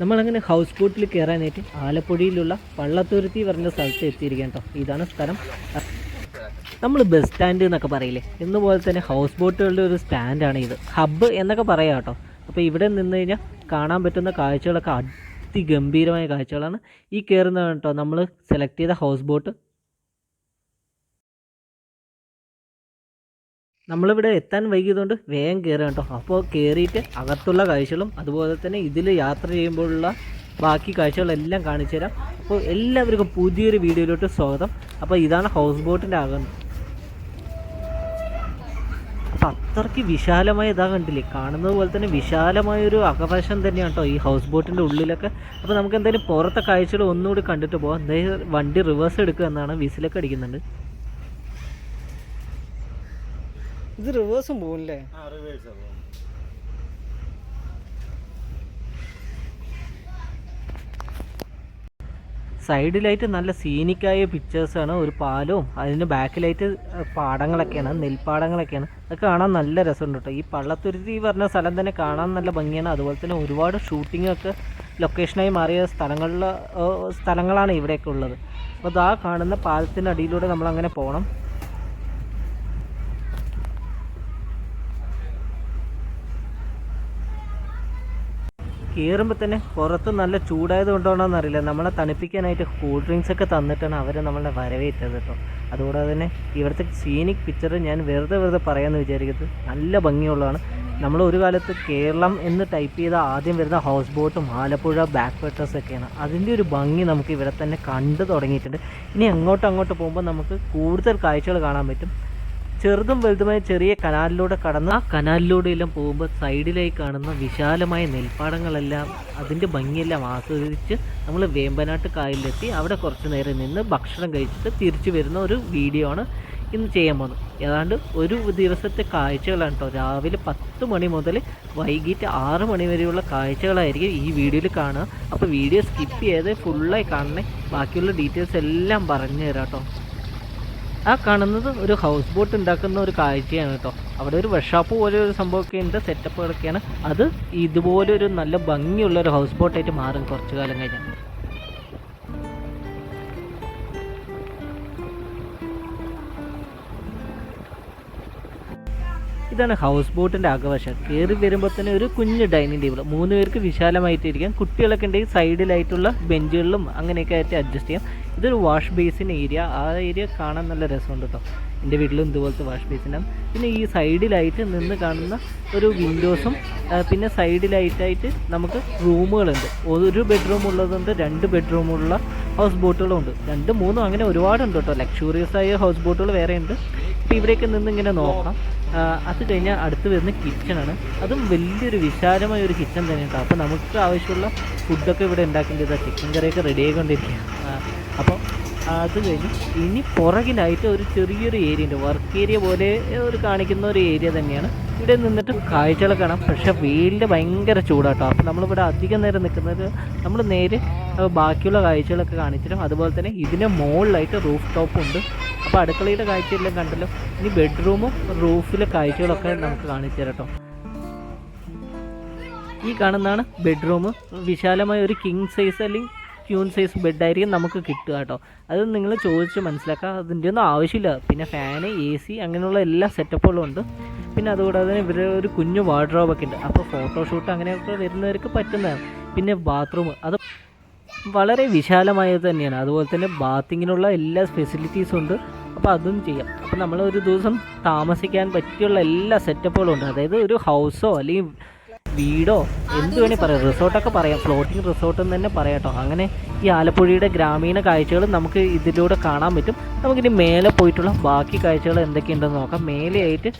നമ്മളങ്ങനെ ഹൗസ് ബോട്ടിൽ കയറാനായിട്ട് ആലപ്പുഴയിലുള്ള പള്ളത്തുരുത്തി പറഞ്ഞ സ്ഥലത്ത് എത്തിയിരിക്കാം കേട്ടോ ഇതാണ് സ്ഥലം. നമ്മൾ ബസ് സ്റ്റാൻഡ് എന്നൊക്കെ പറയില്ലേ? എന്നുപോലെ തന്നെ ഹൗസ് ബോട്ടുകളുടെ ഒരു സ്റ്റാൻഡാണ് ഇത്. ഹബ്ബ് എന്നൊക്കെ പറയാം കേട്ടോ. അപ്പോൾ ഇവിടെ നിന്ന് കഴിഞ്ഞാൽ കാണാൻ പറ്റുന്ന കാഴ്ചകളൊക്കെ അതിഗംഭീരമായ കാഴ്ചകളാണ് ഈ കയറുന്ന കേട്ടോ നമ്മൾ സെലക്ട് ചെയ്ത ഹൗസ് ബോട്ട് നമ്മളിവിടെ എത്താൻ വൈകിയതുകൊണ്ട് വേഗം കയറുക കേട്ടോ. അപ്പോൾ കയറിയിട്ട് അകത്തുള്ള കാഴ്ചകളും അതുപോലെ തന്നെ ഇതിൽ യാത്ര ചെയ്യുമ്പോഴുള്ള ബാക്കി കാഴ്ചകളെല്ലാം കാണിച്ചു തരാം. അപ്പോൾ എല്ലാവർക്കും പുതിയൊരു വീഡിയോയിലോട്ട് സ്വാഗതം. അപ്പോൾ ഇതാണ് ഹൗസ് ബോട്ടിന്റെ അകം. അപ്പം അത്രയ്ക്ക് വിശാലമായ ഇതാ കണ്ടില്ലേ? കാണുന്നത് പോലെ തന്നെ വിശാലമായൊരു അകവശം തന്നെയാണ് കേട്ടോ ഈ ഹൗസ് ബോട്ടിന്റെ ഉള്ളിലൊക്കെ. അപ്പോൾ നമുക്ക് എന്തായാലും പുറത്തെ കാഴ്ചകൾ ഒന്നുകൂടി കണ്ടിട്ട് പോകാം എന്തായാലും വണ്ടി റിവേഴ്സ് എടുക്കുക എന്നാണ് വിസിലൊക്കെ അടിക്കുന്നുണ്ട്. ഇത് റിവേഴ്സും സൈഡ് ലൈറ്റ് നല്ല സീനിക്കായ പിക്ചേഴ്സാണ് ഒരു പാലവും അതിന്റെ ബാക്കിലായിട്ട് പാടങ്ങളൊക്കെയാണ് നെൽപ്പാടങ്ങളൊക്കെയാണ്. അത് കാണാൻ നല്ല രസമുണ്ട് കേട്ടോ. ഈ പള്ളത്തുരുത്തി പറഞ്ഞ സ്ഥലം തന്നെ കാണാൻ നല്ല ഭംഗിയാണ്. അതുപോലെ തന്നെ ഒരുപാട് ഷൂട്ടിങ്ങൊക്കെ ലൊക്കേഷനായി മാറിയ സ്ഥലങ്ങളിൽ സ്ഥലങ്ങളാണ് ഇവിടെയൊക്കെ ഉള്ളത്. അപ്പോൾ ആ കാണുന്ന പാലത്തിന്റെ അടിയിലൂടെ നമ്മളങ്ങനെ പോകണം കയറുമ്പോൾ തന്നെ പുറത്ത് നല്ല ചൂടായത് കൊണ്ടാണോന്ന് അറിയില്ല. നമ്മളെ തണുപ്പിക്കാനായിട്ട് കൂൾ ഡ്രിങ്ക്സ് ഒക്കെ തന്നിട്ടാണ് അവർ നമ്മളെ വരവേറ്റത് കേട്ടോ അതുകൂടാതെ തന്നെ ഇവിടുത്തെ സീനിക് പിക്ചർ ഞാൻ വെറുതെ വെറുതെ പറയാമെന്ന് വിചാരിക്കുന്നത് നല്ല ഭംഗിയുള്ളതാണ്. നമ്മൾ ഒരു കാലത്ത് കേരളം എന്ന് ടൈപ്പ് ചെയ്ത ആദ്യം വരുന്ന ഹൗസ് ബോട്ടും ആലപ്പുഴ ബാക്ക് വാട്ടേഴ്സ് ഒക്കെയാണ്. അതിന്റെ ഒരു ഭംഗി നമുക്ക് ഇവിടെ തന്നെ കണ്ടു തുടങ്ങിയിട്ടുണ്ട്. ഇനി അങ്ങോട്ട് അങ്ങോട്ട് പോകുമ്പോൾ നമുക്ക് കൂടുതൽ കാഴ്ചകൾ കാണാൻ പറ്റും. ചെറുതും വലുതുമായ ചെറിയ കനാലിലൂടെ കടന്ന് ആ കനാലിലൂടെ എല്ലാം പോകുമ്പോൾ സൈഡിലായി കാണുന്ന വിശാലമായ നെൽപ്പാടങ്ങളെല്ലാം അതിന്റെ ഭംഗിയെല്ലാം ആസ്വദിച്ച് നമ്മൾ വേമ്പനാട്ട് കായലിലെത്തി അവിടെ കുറച്ച് നേരം നിന്ന് ഭക്ഷണം കഴിച്ചിട്ട് തിരിച്ചു വരുന്ന ഒരു വീഡിയോ ആണ് ഇന്ന് ചെയ്യാൻ പോകുന്നത്. ഏതാണ്ട് ഒരു ദിവസത്തെ കാഴ്ചകളാണ് കേട്ടോ. രാവിലെ പത്ത് മണി മുതൽ വൈകിട്ട് ആറ് മണി വരെയുള്ള കാഴ്ചകളായിരിക്കും ഈ വീഡിയോയിൽ കാണുക. അപ്പോൾ വീഡിയോ സ്കിപ്പ് ചെയ്ത് ഫുള്ളായി കാണണേ. ബാക്കിയുള്ള ഡീറ്റെയിൽസ് എല്ലാം പറഞ്ഞു തരാം കേട്ടോ. ആ കാണുന്നത് ഒരു ഹൗസ് ബോട്ട് ഉണ്ടാക്കുന്ന ഒരു കാഴ്ചയാണ് കേട്ടോ. അവിടെ ഒരു വർക്ക്ഷോപ്പ് പോലെ ഒരു സംഭവമൊക്കെ ഉണ്ട് സെറ്റപ്പുകളൊക്കെയാണ് അത് ഇതുപോലെ ഒരു നല്ല ഭംഗിയുള്ള ഒരു ഹൗസ് ബോട്ടായിട്ട് മാറും കുറച്ചു കാലം കഴിഞ്ഞാൽ. ഇതാണ് ഹൗസ് ബോട്ടിന്റെ ആകവശം. കയറി വരുമ്പോൾ തന്നെ ഒരു കുഞ്ഞ് ഡൈനിങ് ടേബിൾ മൂന്ന് പേർക്ക് വിശാലമായിട്ട് ഇരിക്കാം കുട്ടികളൊക്കെ ഉണ്ടെങ്കിൽ സൈഡിലായിട്ടുള്ള ബെഞ്ചുകളിലും അങ്ങനെയൊക്കെ ആയിട്ട് അഡ്ജസ്റ്റ് ചെയ്യാം. ഇതൊരു വാഷ് ബേസിൻ ഏരിയ ആ ഏരിയ കാണാൻ നല്ല രസമുണ്ട് കേട്ടോ എന്റെ വീട്ടിലും ഇതുപോലത്തെ വാഷ് ബേസിനാണ് പിന്നെ ഈ സൈഡിലായിട്ട് നിന്ന് കാണുന്ന ഒരു വിൻഡോസും പിന്നെ സൈഡിലായിട്ടായിട്ട് നമുക്ക് റൂമുകളുണ്ട് ഒരു ബെഡ്റൂം ഉള്ളതുണ്ട് രണ്ട് ബെഡ്റൂമുള്ള ഹൗസ് ബോട്ടുകളും ഉണ്ട് രണ്ട് മൂന്നും അങ്ങനെ ഒരുപാടുണ്ട് കേട്ടോ ലക്ഷൂറിയസ് ആയ ഹൗസ് ബോട്ടുകൾ വേറെ ഉണ്ട്. അപ്പോൾ ഇവിടെയൊക്കെ നിന്ന് ഇങ്ങനെ നോക്കാം. അത് കഴിഞ്ഞാൽ അടുത്ത് വരുന്ന കിച്ചണാണ് അതും വലിയൊരു വിശാലമായ ഒരു കിച്ചൺ തന്നെയുണ്ട് അപ്പോൾ നമുക്ക് ആവശ്യമുള്ള ഫുഡൊക്കെ ഇവിടെ ഉണ്ടാക്കേണ്ടത്. ചിക്കൻ കറിയൊക്കെ റെഡി ആയിക്കൊണ്ടിരിക്കുക അപ്പോൾ അത് കഴിഞ്ഞ് ഇനി പുറകിലായിട്ട് ഒരു ചെറിയൊരു ഏരിയ ഉണ്ട്. വർക്ക് ഏരിയ പോലെ ഒരു കാണിക്കുന്ന ഒരു ഏരിയ തന്നെയാണ്. ഇവിടെ നിന്നിട്ട് കാഴ്ചകൾ കാണാം. പക്ഷേ വെയിലിന്റെ ഭയങ്കര ചൂടാട്ടോ. അപ്പോൾ നമ്മളിവിടെ അധികം നേരം നിൽക്കുന്നത് നമ്മൾ നേരെ ബാക്കിയുള്ള കാഴ്ചകളൊക്കെ കാണിച്ചിട്ടും അതുപോലെ തന്നെ ഇതിന്റെ മുകളിലായിട്ട് റൂഫ് ടോപ്പ് ഉണ്ട്. അപ്പോൾ അടുക്കളയുടെ കാഴ്ചയെല്ലാം കണ്ടല്ലോ. ഇനി ബെഡ്റൂമും റൂഫിലെ കാഴ്ചകളൊക്കെ നമുക്ക് കാണിച്ചു ഈ കാണുന്നതാണ് ബെഡ്റൂം വിശാലമായ ഒരു കിങ് സൈസ് അല്ലെങ്കിൽ ക്യൂൺ സൈസ് ബെഡായിരിക്കും നമുക്ക് കിട്ടുക കേട്ടോ. അത് നിങ്ങൾ ചോദിച്ച് മനസ്സിലാക്കുക. അതിന്റെ ഒന്നും ആവശ്യമില്ല. പിന്നെ ഫാന് എ സി അങ്ങനെയുള്ള എല്ലാ സെറ്റപ്പുകളും ഉണ്ട്. പിന്നെ അതുകൂടാതെ ഇവർ ഒരു കുഞ്ഞു വാർഡ്രോബൊക്കെ ഉണ്ട്. അപ്പോൾ ഫോട്ടോഷൂട്ട് അങ്ങനെയൊക്കെ വരുന്നവർക്ക് പറ്റുന്നതാണ്. പിന്നെ ബാത്റൂം അത് വളരെ വിശാലമായത് തന്നെയാണ്. അതുപോലെ തന്നെ ബാത്തിങ്ങിനുള്ള എല്ലാ ഫെസിലിറ്റീസും ഉണ്ട്. അപ്പോൾ അതും ചെയ്യാം. അപ്പോൾ നമ്മൾ ഒരു ദിവസം താമസിക്കാൻ പറ്റിയുള്ള എല്ലാ സെറ്റപ്പുകളും ഉണ്ട്. അതായത് ഒരു ഹൗസോ അല്ലെങ്കിൽ വീടോ എന്ത് വേണേ പറയാം. റിസോർട്ടൊക്കെ പറയാം. ഫ്ലോട്ടിംഗ് റിസോർട്ട് എന്ന് തന്നെ പറയാട്ടോ അങ്ങനെ ഈ ആലപ്പുഴയുടെ ഗ്രാമീണ കാഴ്ചകൾ നമുക്ക് ഇതിലൂടെ കാണാൻ പറ്റും. നമുക്കിനി മേലെ പോയിട്ടുള്ള ബാക്കി കാഴ്ചകൾ എന്തൊക്കെയുണ്ടെന്ന് നോക്കാം. മേലെയായിട്ട്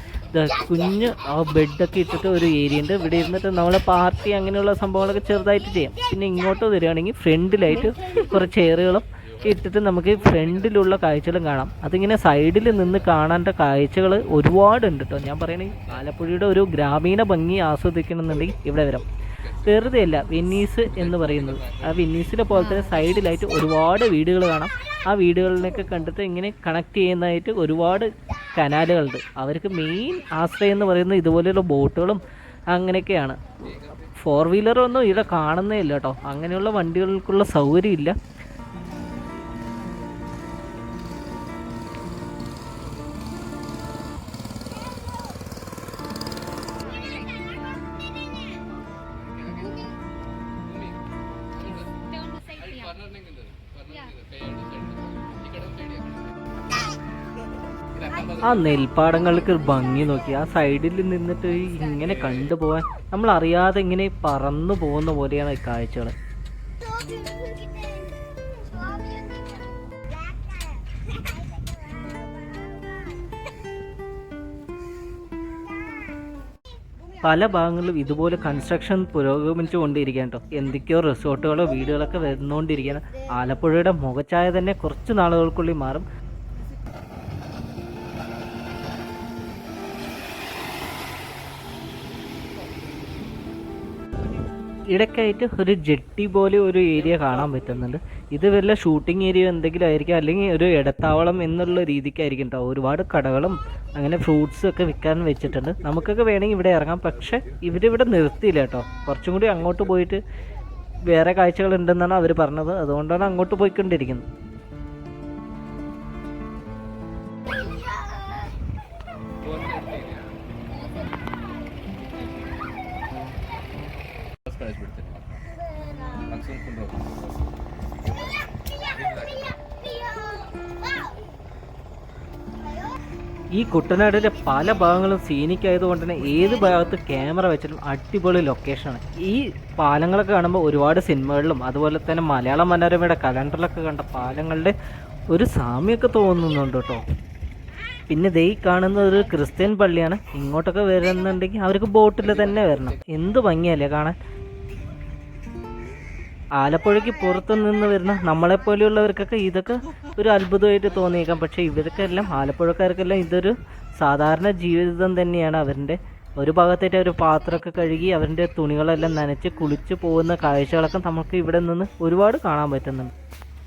കുഞ്ഞ് ആ ബെഡൊക്കെ ഇട്ടിട്ട് ഒരു ഏരിയ ഉണ്ട്. ഇവിടെ ഇരുന്നിട്ട് നമ്മൾ പാർട്ടി അങ്ങനെയുള്ള സംഭവങ്ങളൊക്കെ ചെറുതായിട്ട് ചെയ്യാം. പിന്നെ ഇങ്ങോട്ട് വരികയാണെങ്കിൽ ഫ്രണ്ടിലായിട്ട് കുറച്ച് ചെയറുകളും ഇട്ടിട്ട് നമുക്ക് ഫ്രണ്ടിലുള്ള കാഴ്ചകളും കാണാം. അതിങ്ങനെ സൈഡിൽ നിന്ന് കാണേണ്ട കാഴ്ചകൾ ഒരുപാടുണ്ട് കേട്ടോ ഞാൻ പറയണേ ആലപ്പുഴയുടെ ഒരു ഗ്രാമീണ ഭംഗി ആസ്വദിക്കണമെന്നുണ്ടെങ്കിൽ ഇവിടെ വരാം. വെറുതെ അല്ല വെന്നീസ് എന്ന് പറയുന്നത്. ആ വെന്നീസിനെ പോലെ തന്നെ സൈഡിലായിട്ട് ഒരുപാട് വീടുകൾ കാണാം. ആ വീടുകളിലൊക്കെ കണ്ടിട്ട് ഇങ്ങനെ കണക്ട് ചെയ്യുന്നതായിട്ട് ഒരുപാട് കനാലുകളുണ്ട്. അവർക്ക് മെയിൻ ആശ്രയം എന്ന് പറയുന്നത് ഇതുപോലെയുള്ള ബോട്ടുകളും അങ്ങനെയൊക്കെയാണ്. ഫോർ വീലറൊന്നും ഇവിടെ കാണുന്നേ ഇല്ല കേട്ടോ അങ്ങനെയുള്ള വണ്ടികൾക്കുള്ള സൗകര്യം ഇല്ല. ആ നെൽപ്പാടങ്ങൾക്ക് ഭംഗി നോക്കി ആ സൈഡിൽ നിന്നിട്ട് ഇങ്ങനെ കണ്ടുപോകാൻ നമ്മൾ അറിയാതെ ഇങ്ങനെ പറന്നു പോകുന്ന പോലെയാണ് ഈ കാഴ്ചകൾ. പല ഭാഗങ്ങളിലും ഇതുപോലെ കൺസ്ട്രക്ഷൻ പുരോഗമിച്ചുകൊണ്ടിരിക്കുകയാണ് കേട്ടോ. എന്തൊക്കെയോ റിസോർട്ടുകളോ വീടുകളൊക്കെ വന്നുകൊണ്ടിരിക്കുകയാണ് ആലപ്പുഴയുടെ മുഖച്ചായ തന്നെ കുറച്ച് നാളുകൾക്കുള്ളിൽ മാറും. ഇടയ്ക്കായിട്ട് ഒരു ജെട്ടി പോലെ ഒരു ഏരിയ കാണാൻ പറ്റുന്നുണ്ട്. ഇത് വല്ല ഷൂട്ടിംഗ് ഏരിയ എന്തെങ്കിലും ആയിരിക്കും അല്ലെങ്കിൽ ഒരു ഇടത്താവളം എന്നുള്ള രീതിക്കായിരിക്കും കേട്ടോ ഒരുപാട് കടകളും അങ്ങനെ ഫ്രൂട്ട്സും ഒക്കെ വിൽക്കാൻ വെച്ചിട്ടുണ്ട്. നമുക്കൊക്കെ വേണമെങ്കിൽ ഇവിടെ ഇറങ്ങാം. പക്ഷേ ഇവരിവിടെ നിർത്തിയില്ല കേട്ടോ കുറച്ചും കൂടി അങ്ങോട്ട് പോയിട്ട് വേറെ കാഴ്ചകൾ ഉണ്ടെന്നാണ് അവർ പറഞ്ഞത്. അതുകൊണ്ടാണ് അങ്ങോട്ട് പോയിക്കൊണ്ടിരിക്കുന്നത്. ഈ കുട്ടനാടിന്റെ പല ഭാഗങ്ങളും സീനിക് ആയതുകൊണ്ട് തന്നെ ഏത് ഭാഗത്ത് ക്യാമറ വെച്ചാലും അടിപൊളി ലൊക്കേഷനാണ് ഈ പാലങ്ങളൊക്കെ കാണുമ്പോൾ ഒരുപാട് സിനിമകളിലും അതുപോലെ തന്നെ മലയാള മനോരമയുടെ കലണ്ടറിലൊക്കെ കണ്ട പാലങ്ങളുടെ ഒരു സാമ്യമൊക്കെ തോന്നുന്നുണ്ട് കേട്ടോ. പിന്നെ ദൈ കാണുന്നത് ഒരു ക്രിസ്ത്യൻ പള്ളിയാണ്. ഇങ്ങോട്ടൊക്കെ വരുന്നുണ്ടെങ്കിൽ അവർക്ക് ബോട്ടിൽ തന്നെ വരണം. എന്ത് ഭംഗിയല്ലേ കാണാൻ? ആലപ്പുഴയ്ക്ക് പുറത്തു നിന്ന് വരുന്ന നമ്മളെ പോലെയുള്ളവർക്കൊക്കെ ഇതൊക്കെ ഒരു അത്ഭുതമായിട്ട് തോന്നിയേക്കാം. പക്ഷേ ഇവർക്കെല്ലാം ആലപ്പുഴക്കാർക്കെല്ലാം ഇതൊരു സാധാരണ ജീവിതം തന്നെയാണ്. അവരുടെ ഒരു ഭാഗത്തായിട്ട് അവർ പാത്രമൊക്കെ കഴുകി അവരുടെ തുണികളെല്ലാം നനച്ച് കുളിച്ച് പോകുന്ന കാഴ്ചകളൊക്കെ നമുക്ക് ഇവിടെ നിന്ന് ഒരുപാട് കാണാൻ പറ്റുന്നുണ്ട്.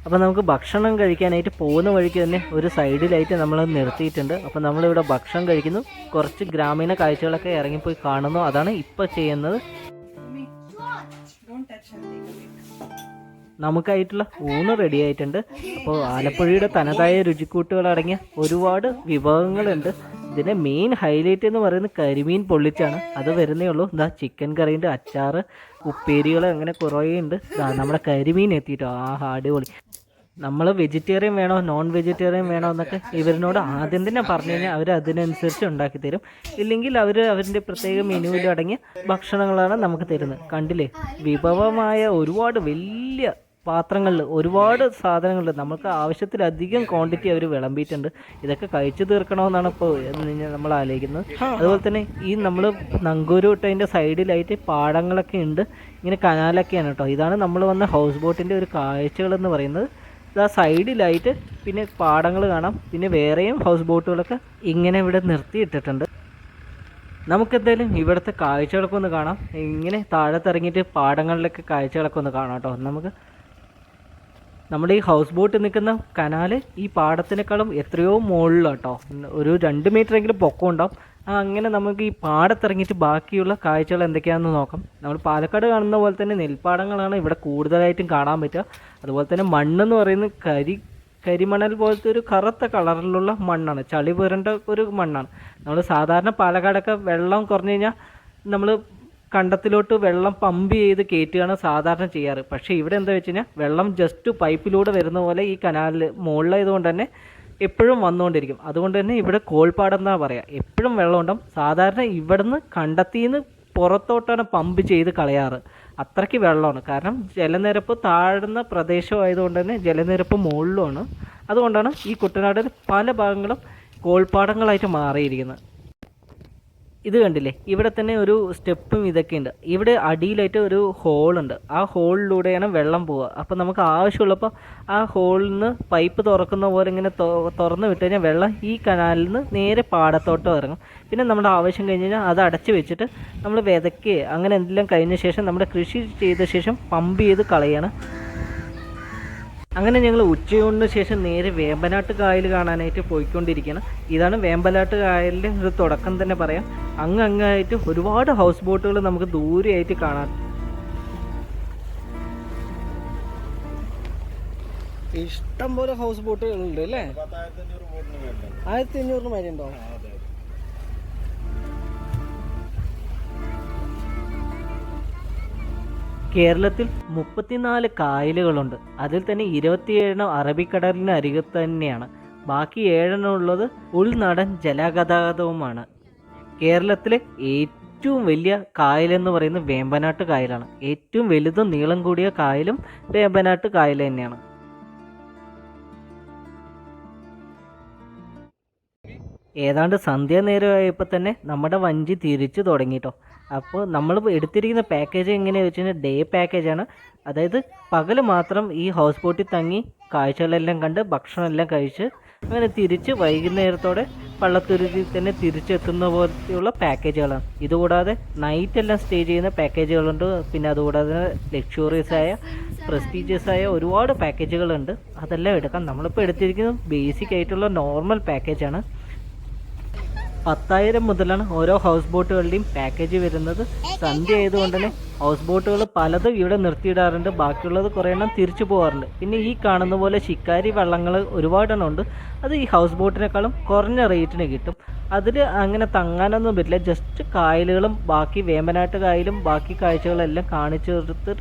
അപ്പോൾ നമുക്ക് ഭക്ഷണം കഴിക്കാനായിട്ട് പോകുന്ന വഴിക്ക് തന്നെ ഒരു സൈഡിലായിട്ട് നമ്മൾ നിർത്തിയിട്ടുണ്ട്. അപ്പോൾ നമ്മളിവിടെ ഭക്ഷണം കഴിക്കുന്നു. കുറച്ച് ഗ്രാമീണ കാഴ്ചകളൊക്കെ ഇറങ്ങിപ്പോയി കാണുന്നു. അതാണ് ഇപ്പോൾ ചെയ്യുന്നത്. നമുക്കായിട്ടുള്ള ഊണ് റെഡി ആയിട്ടുണ്ട്. അപ്പോൾ ആലപ്പുഴയുടെ തനതായ രുചിക്കൂട്ടുകൾ അടങ്ങിയ ഒരുപാട് വിഭവങ്ങളുണ്ട്. ഇതിന്റെ മെയിൻ ഹൈലൈറ്റ് എന്ന് പറയുന്നത് കരിമീൻ പൊള്ളിച്ചാണ്. അത് വരുന്നേ ഉള്ളൂ. എന്താ ചിക്കൻ കറീന്റെ അച്ചാറ് ഉപ്പേരികൾ അങ്ങനെ കുറേ ഉണ്ട് നമ്മുടെ കരിമീൻ എത്തിയിട്ടോ. ആ അടിപൊളി. നമ്മൾ വെജിറ്റേറിയൻ വേണോ നോൺ വെജിറ്റേറിയൻ വേണോ എന്നൊക്കെ ഇവരിനോട് ആദ്യം തന്നെ പറഞ്ഞു കഴിഞ്ഞാൽ അവർ അതിനനുസരിച്ച് ഉണ്ടാക്കി തരും. ഇല്ലെങ്കിൽ അവർ അവരുടെ പ്രത്യേക മെനുവിൽ അടങ്ങിയ ഭക്ഷണങ്ങളാണ് നമുക്ക് തരുന്നത്. കണ്ടില്ലേ? വിഭവമായ ഒരുപാട് വലിയ പാത്രങ്ങളിൽ ഒരുപാട് സാധനങ്ങളുണ്ട് നമുക്ക് ആവശ്യത്തിലധികം ക്വാണ്ടിറ്റി അവർ വിളമ്പിയിട്ടുണ്ട്. ഇതൊക്കെ കഴിച്ചു തീർക്കണമെന്നാണ് ഇപ്പോൾ നമ്മൾ ആലോചിക്കുന്നത്. അതുപോലെ തന്നെ ഈ നമ്മൾ നങ്കൂരു വിട്ടതിന്റെ സൈഡിലായിട്ട് പാടങ്ങളൊക്കെ ഉണ്ട്. ഇങ്ങനെ കനാലൊക്കെയാണ് കേട്ടോ. ഇതാണ് നമ്മൾ വന്ന ഹൗസ് ബോട്ടിന്റെ ഒരു കാഴ്ചകളെന്ന് പറയുന്നത്. ഇതാ സൈഡിലായിട്ട് പിന്നെ പാടങ്ങൾ കാണാം. പിന്നെ വേറെയും ഹൗസ് ബോട്ടുകളൊക്കെ ഇങ്ങനെ ഇവിടെ നിർത്തിയിട്ടിട്ടുണ്ട്. നമുക്കെന്തായാലും ഇവിടുത്തെ കാഴ്ചകളൊക്കെ ഒന്ന് കാണാം. ഇങ്ങനെ താഴത്തിറങ്ങിയിട്ട് പാടങ്ങളിലൊക്കെ കാഴ്ചകളൊക്കെ ഒന്ന് കാണാം കേട്ടോ. നമുക്ക് നമ്മുടെ ഈ ഹൗസ് ബോട്ട് നിൽക്കുന്ന കനാല് ഈ പാടത്തിനേക്കാളും എത്രയോ മുകളിലാണ് കേട്ടോ. ഒരു രണ്ട് മീറ്റർ എങ്കിലും പൊക്കം ഉണ്ടാവും അങ്ങനെ നമുക്ക് ഈ പാടത്തിറങ്ങിയിട്ട് ബാക്കിയുള്ള കാഴ്ചകൾ എന്തൊക്കെയാണെന്ന് നോക്കാം. നമ്മൾ പാലക്കാട് കാണുന്ന പോലെ തന്നെ നെൽപ്പാടങ്ങളാണ് ഇവിടെ കൂടുതലായിട്ടും കാണാൻ പറ്റുക. അതുപോലെ തന്നെ മണ്ണെന്ന് പറയുന്നത് കരി കരിമണൽ പോലത്തെ ഒരു കറുത്ത കളറിലുള്ള മണ്ണാണ്. ചളി പുരണ്ട ഒരു മണ്ണാണ്. നമ്മൾ സാധാരണ പാലക്കാടൊക്കെ വെള്ളം കുറഞ്ഞു കഴിഞ്ഞാൽ നമ്മൾ കണ്ടത്തിലോട്ട് വെള്ളം പമ്പ് ചെയ്ത് കയറ്റുകയാണ് സാധാരണ ചെയ്യാറ്. പക്ഷേ ഇവിടെ എന്താ വെച്ച് കഴിഞ്ഞാൽ വെള്ളം ജസ്റ്റ് പൈപ്പിലൂടെ വരുന്ന പോലെ ഈ കനാലിൽ മുകളിലായതുകൊണ്ട് തന്നെ എപ്പോഴും വന്നുകൊണ്ടിരിക്കും. അതുകൊണ്ട് തന്നെ ഇവിടെ കോൾപ്പാടം എന്നാ പറയുക എപ്പോഴും വെള്ളം ഉണ്ടാവും. സാധാരണ ഇവിടുന്ന് കണ്ടെത്തിന്ന് പുറത്തോട്ടാണ് പമ്പ് ചെയ്ത് കളയാറ്. അത്രയ്ക്ക് വെള്ളമാണ്. കാരണം ജലനിരപ്പ് താഴ്ന്ന പ്രദേശമായതുകൊണ്ട് തന്നെ ജലനിരപ്പ് മുകളിലുമാണ്. അതുകൊണ്ടാണ് ഈ കുട്ടനാടിൽ പല ഭാഗങ്ങളും കോൾപ്പാടങ്ങളായിട്ട് മാറിയിരിക്കുന്നത്. ഇത് കണ്ടില്ലേ? ഇവിടെ തന്നെ ഒരു സ്റ്റെപ്പും ഇതൊക്കെ ഉണ്ട് ഇവിടെ അടിയിലായിട്ട് ഒരു ഹോളുണ്ട്. ആ ഹോളിലൂടെയാണ് വെള്ളം പോവുക. അപ്പോൾ നമുക്ക് ആവശ്യമുള്ളപ്പോൾ ആ ഹോളിൽ നിന്ന് പൈപ്പ് തുറക്കുന്ന പോലെ ഇങ്ങനെ തുറന്ന് വിട്ട് കഴിഞ്ഞാൽ വെള്ളം ഈ കനാലിൽ നിന്ന് നേരെ പാടത്തോട്ട് ഇറങ്ങും. പിന്നെ നമ്മുടെ ആവശ്യം കഴിഞ്ഞ് കഴിഞ്ഞാൽ അത് അടച്ചു വെച്ചിട്ട് നമ്മൾ വിതയ്ക്കുക അങ്ങനെ എന്തെല്ലാം കഴിഞ്ഞ ശേഷം നമ്മുടെ കൃഷി ചെയ്ത ശേഷം പമ്പ് ചെയ്ത് കളയാണ്. അങ്ങനെ ഞങ്ങൾ ഉച്ചയൂണിന് ശേഷം നേരെ വേമ്പനാട്ട് കായൽ കാണാനായിട്ട് പോയിക്കൊണ്ടിരിക്കുകയാണ്. ഇതാണ് വേമ്പനാട്ട് കായലിന്റെ ഒരു തുടക്കം തന്നെ പറയാം. അങ്ങ് അങ്ങായിട്ട് ഒരുപാട് ഹൗസ് ബോട്ടുകൾ നമുക്ക് ദൂരെയായിട്ട് കാണാം. ഇഷ്ടം പോലെ ഹൗസ് ബോട്ടുകളുണ്ട് അല്ലേ? ആയിരത്തി അഞ്ഞൂറിന് മേലെ. കേരളത്തിൽ മുപ്പത്തിനാല് കായലുകളുണ്ട്. അതിൽ തന്നെ ഇരുപത്തിയേഴെണ്ണം അറബിക്കടലിന് അരികത്ത് തന്നെയാണ് ബാക്കി ഏഴെണ്ണം ഉള്ളത് ഉൾനാടൻ ജലഗതാഗതവുമാണ്. കേരളത്തിലെ ഏറ്റവും വലിയ കായലെന്ന് പറയുന്നത് വേമ്പനാട്ട് കായലാണ്. ഏറ്റവും വലുതും നീളം കൂടിയ കായലും വേമ്പനാട്ട് കായൽ തന്നെയാണ്. ഏതാണ്ട് സന്ധ്യാനേരമായപ്പോൾ തന്നെ നമ്മുടെ വഞ്ചി തിരിച്ചു തുടങ്ങിട്ടോ. അപ്പോൾ നമ്മൾ എടുത്തിരിക്കുന്ന പാക്കേജ് എങ്ങനെയാണെന്ന് വെച്ച് കഴിഞ്ഞാൽ ഡേ പാക്കേജാണ് അതായത് പകൽ മാത്രം ഈ ഹൗസ് ബോട്ടിൽ തങ്ങി കാഴ്ചകളെല്ലാം കണ്ട് ഭക്ഷണമെല്ലാം കഴിച്ച് അങ്ങനെ തിരിച്ച് വൈകുന്നേരത്തോടെ പള്ളത്തുരുതി തന്നെ തിരിച്ചെത്തുന്ന പോലെയുള്ള പാക്കേജുകളാണ് ഇതുകൂടാതെ നൈറ്റ് എല്ലാം സ്റ്റേ ചെയ്യുന്ന പാക്കേജുകളുണ്ട് പിന്നെ അതുകൂടാതെ ലക്ഷറിയസ് ആയ പ്രസ്റ്റീജിയസ് ആയ ഒരുപാട് പാക്കേജുകളുണ്ട് അതെല്ലാം എടുക്കാം. നമ്മളിപ്പോൾ എടുത്തിരിക്കുന്നത് ബേസിക് ആയിട്ടുള്ള നോർമൽ പാക്കേജാണ് പത്തായിരം മുതലാണ് ഓരോ ഹൗസ് ബോട്ടുകളുടെയും പാക്കേജ് വരുന്നത്. സന്ധ്യ ആയതുകൊണ്ട് തന്നെ ഹൗസ് ബോട്ടുകൾ പലതും ഇവിടെ നിർത്തിയിടാറുണ്ട്. ബാക്കിയുള്ളത് കുറേ എണ്ണം തിരിച്ചു പോകാറുണ്ട് പിന്നെ ഈ കാണുന്ന പോലെ ശിക്കാരി വള്ളങ്ങൾ ഒരുപാടെണ്ണം ഉണ്ട്. അത് ഈ ഹൗസ് ബോട്ടിനേക്കാളും കുറഞ്ഞ റേറ്റിന് കിട്ടും. അതിൽ അങ്ങനെ തങ്ങാനൊന്നും പറ്റില്ല. ജസ്റ്റ് കായലുകളും ബാക്കി വേമ്പനാട്ട് കായലും ബാക്കി കാഴ്ചകളെല്ലാം കാണിച്ചു കൊടുത്ത്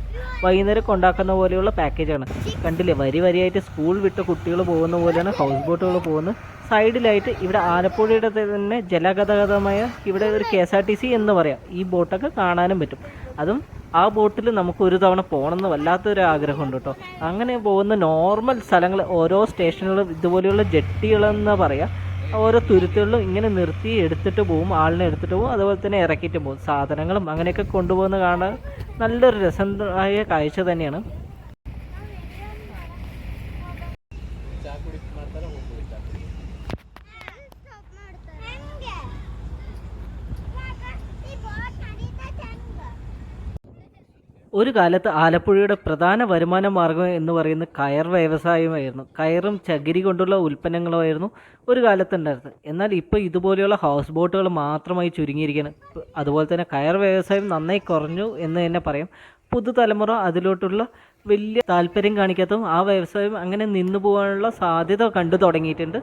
വൈകുന്നേരം കൊണ്ടാക്കുന്ന പോലെയുള്ള പാക്കേജാണ് കണ്ടില്ലേ? വരി വരിയായിട്ട് സ്കൂൾ വിട്ട കുട്ടികൾ പോകുന്ന പോലെയാണ് ഹൗസ് ബോട്ടുകൾ പോകുന്നത്. സൈഡിലായിട്ട് ഇവിടെ ആലപ്പുഴയുടെ തന്നെ ജലഗതാഗതമായ ഇവിടെ ഒരു K S R T C എന്ന് പറയാം. ഈ ബോട്ടൊക്കെ കാണാനും പറ്റും. അതും ആ ബോട്ടിൽ നമുക്ക് ഒരു തവണ പോകണമെന്ന് വല്ലാത്തൊരു ആഗ്രഹമുണ്ട് കേട്ടോ. അങ്ങനെ പോകുന്ന നോർമൽ സ്ഥലങ്ങൾ ഓരോ സ്റ്റേഷനുകളും ഇതുപോലെയുള്ള ജെട്ടികളെന്ന് പറയാം ഓരോ തുരുത്തുകളിലും ഇങ്ങനെ നിർത്തി എടുത്തിട്ട് പോകും ആളിനെ എടുത്തിട്ട് പോകും അതുപോലെ തന്നെ ഇറക്കിയിട്ട് പോകും. സാധനങ്ങളും അങ്ങനെയൊക്കെ കൊണ്ടുപോകുന്ന കാണാൻ നല്ലൊരു രസമായ കാഴ്ച തന്നെയാണ്. ഒരു കാലത്ത് ആലപ്പുഴയുടെ പ്രധാന വരുമാന മാർഗം എന്ന് പറയുന്നത് കയർ വ്യവസായമായിരുന്നു. കയറും ചകിരി കൊണ്ടുള്ള ഉൽപ്പന്നങ്ങളുമായിരുന്നു ഒരു കാലത്ത് ഉണ്ടായിരുന്നത് എന്നാൽ ഇപ്പോൾ ഇതുപോലെയുള്ള ഹൗസ് ബോട്ടുകൾ മാത്രമായി ചുരുങ്ങിയിരിക്കുകയാണ്. അതുപോലെ തന്നെ കയർ വ്യവസായം നന്നായി കുറഞ്ഞു എന്ന് തന്നെ പറയാം. പുതുതലമുറ അതിലോട്ടുള്ള വലിയ താല്പര്യം കാണിക്കാത്തതും ആ വ്യവസായം അങ്ങനെ നിന്നു പോകാനുള്ള സാധ്യത കണ്ടു തുടങ്ങിയിട്ടുണ്ട്.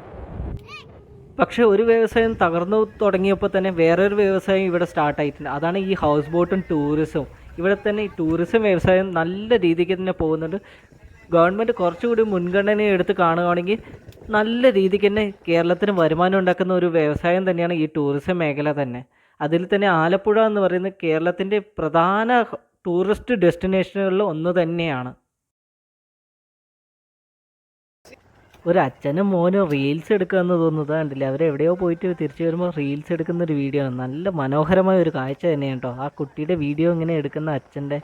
പക്ഷേ ഒരു വ്യവസായം തകർന്നു തുടങ്ങിയപ്പോൾ തന്നെ വേറൊരു വ്യവസായം ഇവിടെ സ്റ്റാർട്ടായിട്ടുണ്ട് അതാണ് ഈ ഹൗസ് ബോട്ടും ടൂറിസവും ഇവിടെ തന്നെ ഈ ടൂറിസം വ്യവസായം നല്ല രീതിക്ക് തന്നെ പോകുന്നുണ്ട്. ഗവൺമെന്റ് കുറച്ചുകൂടി മുൻഗണന എടുത്ത് കാണുകയാണെങ്കിൽ നല്ല രീതിക്ക് തന്നെ കേരളത്തിന് വരുമാനം ഉണ്ടാക്കുന്ന ഒരു വ്യവസായം തന്നെയാണ് ഈ ടൂറിസം മേഖല തന്നെ. അതിൽ തന്നെ ആലപ്പുഴ എന്ന് പറയുന്നത് കേരളത്തിന്റെ പ്രധാന ടൂറിസ്റ്റ് ഡെസ്റ്റിനേഷനുകളിൽ ഒന്ന് തന്നെയാണ്. ഒരു അച്ഛനും മോനും റീൽസ് എടുക്കുകയെന്ന് തോന്നുന്നത് കണ്ടില്ല? അവരെവിടെയോ പോയിട്ട് തിരിച്ചു വരുമ്പോൾ റീൽസ് എടുക്കുന്ന ഒരു വീഡിയോ നല്ല മനോഹരമായ ഒരു കാഴ്ച തന്നെയാണ് കേട്ടോ ആ കുട്ടിയുടെ വീഡിയോ ഇങ്ങനെ എടുക്കുന്ന അച്ഛന്റെ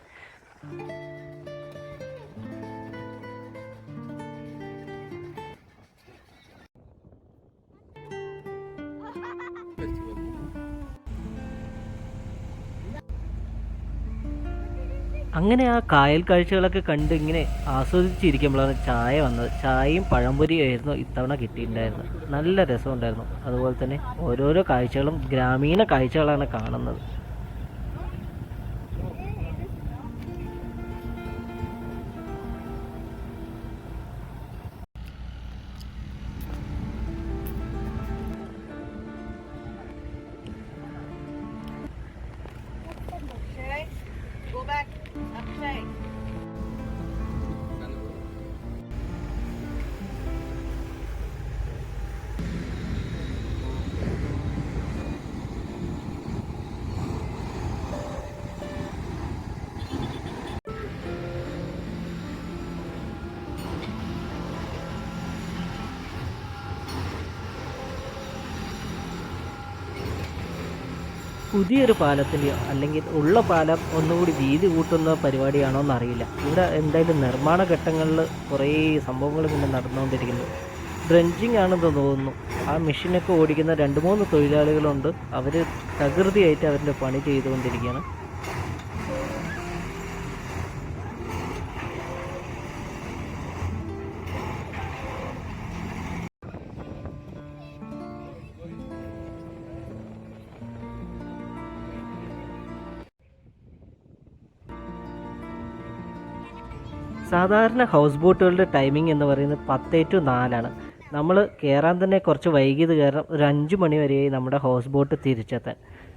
അങ്ങനെ ആ കായൽ കാഴ്ചകളൊക്കെ കണ്ട് ഇങ്ങനെ ആസ്വദിച്ചിരിക്കുമ്പോഴാണ് ചായ വന്നത്. ചായയും പഴംപൊരിയും ആയിരുന്നു ഇത്തവണ കിട്ടിയിട്ടുണ്ടായിരുന്നത്. നല്ല രസമുണ്ടായിരുന്നു. അതുപോലെ തന്നെ ഓരോരോ കാഴ്ചകളും ഗ്രാമീണ കാഴ്ചകളാണ് കാണുന്നത്. പുതിയൊരു പാലത്തിന്റെയോ അല്ലെങ്കിൽ ഉള്ള പാലം ഒന്നുകൂടി വീതി കൂട്ടുന്ന പരിപാടിയാണോ എന്നറിയില്ല. ഇവിടെ എന്തായാലും നിർമ്മാണ ഘട്ടങ്ങളിൽ കുറേ സംഭവങ്ങൾ ഇങ്ങനെ നടന്നുകൊണ്ടിരിക്കുന്നു. ഡ്രഞ്ചിങ് ആണെന്ന് തോന്നുന്നു. ആ മെഷീനൊക്കെ ഓടിക്കുന്ന രണ്ട് മൂന്ന് തൊഴിലാളികളുണ്ട്. അവർ തകൃതിയായിട്ട് അവരുടെ പണി ചെയ്തുകൊണ്ടിരിക്കുകയാണ്. സാധാരണ ഹൗസ് ബോട്ടുകളുടെ ടൈമിംഗ് എന്ന് പറയുന്നത് പത്തേ ടു നാലാണ്. നമ്മൾ കയറാൻ തന്നെ കുറച്ച് വൈകിയത് കാരണം ഒരു അഞ്ച് മണി വരെയായി നമ്മുടെ ഹൗസ് ബോട്ട് തിരിച്ചെത്താൻ.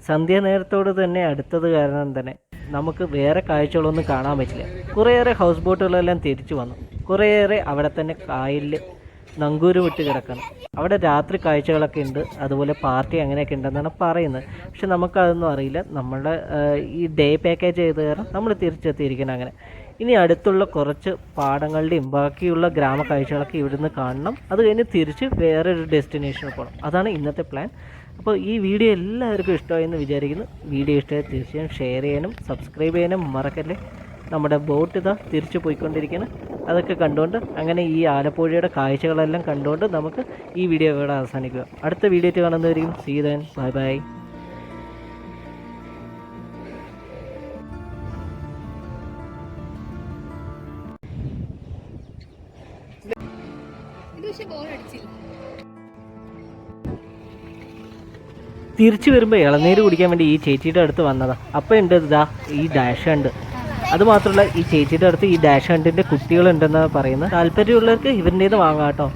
സന്ധ്യാനേരത്തോട് തന്നെ അടുത്തത് കാരണം തന്നെ നമുക്ക് വേറെ കാഴ്ചകളൊന്നും കാണാൻ പറ്റില്ല. കുറേയേറെ ഹൗസ് ബോട്ടുകളെല്ലാം തിരിച്ചു വന്നു. കുറേയേറെ അവിടെ തന്നെ കായലിൽ നങ്കൂര് വിട്ട് കിടക്കണം. അവിടെ രാത്രി കാഴ്ചകളൊക്കെ ഉണ്ട്. അതുപോലെ പാർട്ടി അങ്ങനെയൊക്കെ ഉണ്ടെന്നാണ് പറയുന്നത്. പക്ഷെ നമുക്കതൊന്നും അറിയില്ല. നമ്മുടെ ഈ ഡേ പാക്കേജ് ചെയ്ത് കാരണം നമ്മൾ തിരിച്ചെത്തിയിരിക്കണം അങ്ങനെ. ഇനി അടുത്തുള്ള കുറച്ച് പാടങ്ങളുടെയും ബാക്കിയുള്ള ഗ്രാമ കാഴ്ചകളൊക്കെ ഇവിടുന്ന് കാണണം. അത് കഴിഞ്ഞ് തിരിച്ച് വേറൊരു ഡെസ്റ്റിനേഷനിൽ പോകണം അതാണ് ഇന്നത്തെ പ്ലാൻ അപ്പോൾ ഈ വീഡിയോ എല്ലാവർക്കും ഇഷ്ടമായെന്ന് വിചാരിക്കുന്നു. വീഡിയോ ഇഷ്ടമായി തീർച്ചയായും ഷെയർ ചെയ്യാനും സബ്സ്ക്രൈബ് ചെയ്യാനും മറക്കല്ലേ. നമ്മുടെ ബോട്ട് ഇതാ തിരിച്ചു പോയിക്കൊണ്ടിരിക്കുകയാണ് അതൊക്കെ കണ്ടുകൊണ്ട് അങ്ങനെ ഈ ആലപ്പുഴയുടെ കാഴ്ചകളെല്ലാം കണ്ടുകൊണ്ട് നമുക്ക് ഈ വീഡിയോ ഇവിടെ അവസാനിക്കുക. അടുത്ത വീഡിയോ കാണുന്നവരെയും സീതൻ ബൈ ബൈ തിരിച്ചു വരുമ്പോൾ ഇളനീര് കുടിക്കാൻ വേണ്ടി ഈ ചേച്ചിയുടെ അടുത്ത് വന്നതാ. അപ്പം ഉണ്ട് ഇതാ ഈ ഡാഷ് ഉണ്ട് അത് മാത്രമല്ല ഈ ചേച്ചിയുടെ അടുത്ത് ഈ ഡാഷ് ഹണ്ടിന്റെ കുട്ടികളുണ്ടെന്നാണ് പറയുന്നത്. താല്പര്യമുള്ളവർക്ക് ഇവരുടേത് വാങ്ങാം കേട്ടോ.